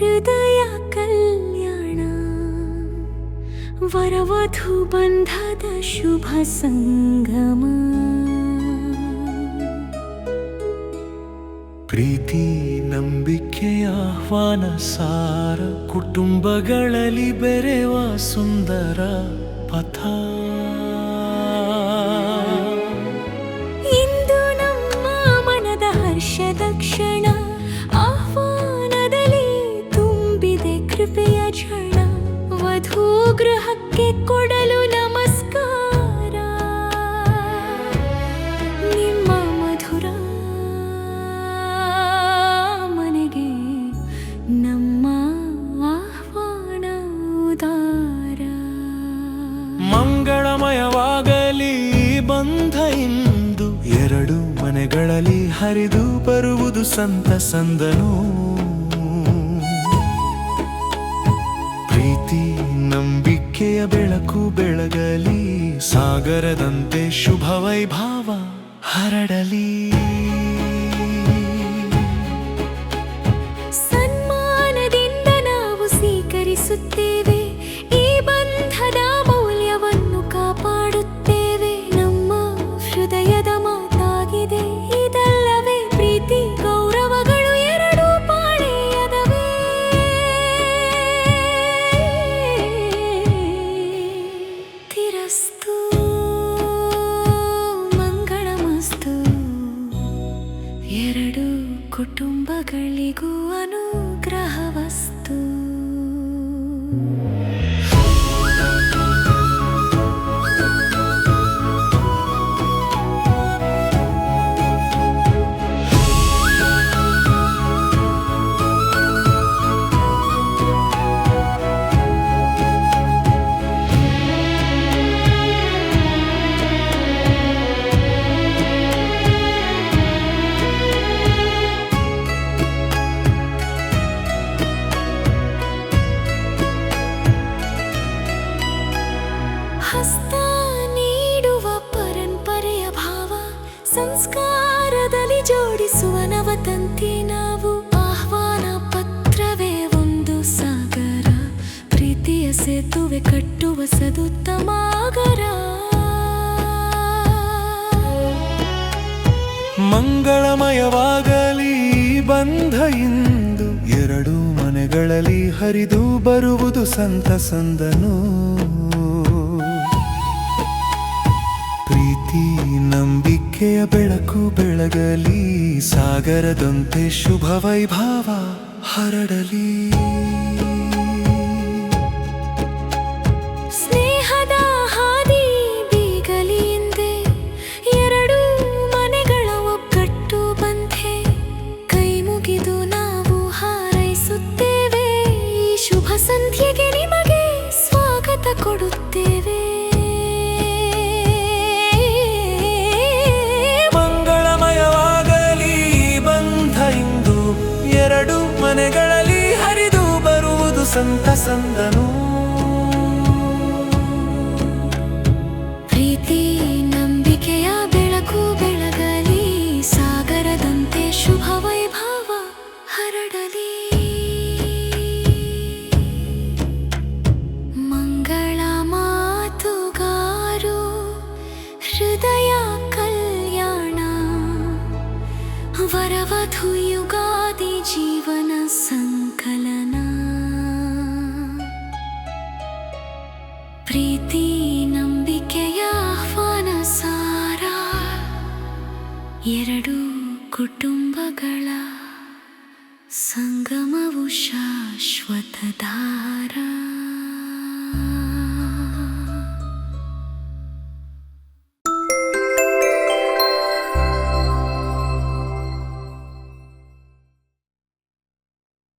ಹೃದಯ ಕಲ್ಯಾಣ. ವರವಧು ಬಂಧದ ಶುಭ ಸಂಗಮ. ಪ್ರೀತಿ ನಂಬಿಕೆಯ ಆಹ್ವಾನ ಸಾರ ಕುಟುಂಬಗಳಲ್ಲಿ ಬೆರೆವ ಸುಂದರ ಪಥ. ಕ್ಷಣ ವಧೂ ಗೃಹಕ್ಕೆ ಕೊಡಲು ನಮಸ್ಕಾರ. ನಿಮ್ಮ ಮಧುರ ಮನೆಗೆ ನಮ್ಮ ಆಹ್ವಾನ ಉದಾರ. ಮಂಗಳಮಯವಾಗಲಿ ಬಂಧ ಇಂದು, ಎರಡು ಮನೆಗಳಲ್ಲಿ ಹರಿದು ಬರುವುದು ಸಂತ ಸಂದನು ನಂಬಿಕೆಯ ಬೆಳಕು ಬೆಳಗಲಿ ಸಾಗರದಂತೆ ಶುಭ ವೈಭವ ಹರಡಲಿ. ಕುಟುಂಬಗಳಿಗೂ ಅನುಗ್ರಹವಸ್ತು ಸೇತುವೆ ಕಟ್ಟುವ ಸದುತ್ತಮಾಗರ. ಮಂಗಳಮಯವಾಗಲಿ ಬಂಧ ಇಂದು ಎರಡು ಮನೆಗಳಲ್ಲಿ ಹರಿದು ಬರುವುದು ಸಂತ ಸಂದನು ಪ್ರೀತಿ ನಂಬಿಕೆಯ ಬೆಳಕು ಬೆಳಗಲಿ, ಸಾಗರದಂತೆ ಶುಭ ವೈಭವ ಹರಡಲಿ. ಸಂಧ್ಯೆಗೆ ನಿಮಗೆ ಸ್ವಾಗತ ಕೊಡುತ್ತೇವೆ. ಮಂಗಳಮಯವಾಗಲಿ ಬಂಧ ಇಂದು ಎರಡು ಮನೆಗಳಲ್ಲಿ ಹರಿದು ಬರುವುದು ಸಂತ ಸಂದನು ವರವಧು ಯುಗಾದಿ ಜೀವನ ಸಂಕಲನ ಪ್ರೀತಿ ನಂಬಿಕೆಯ ಆಹ್ವಾನ ಸಾರ ಎರಡು ಕುಟುಂಬಗಳ ಸಂಗಮವು ಶಾಶ್ವತ ಧಾರ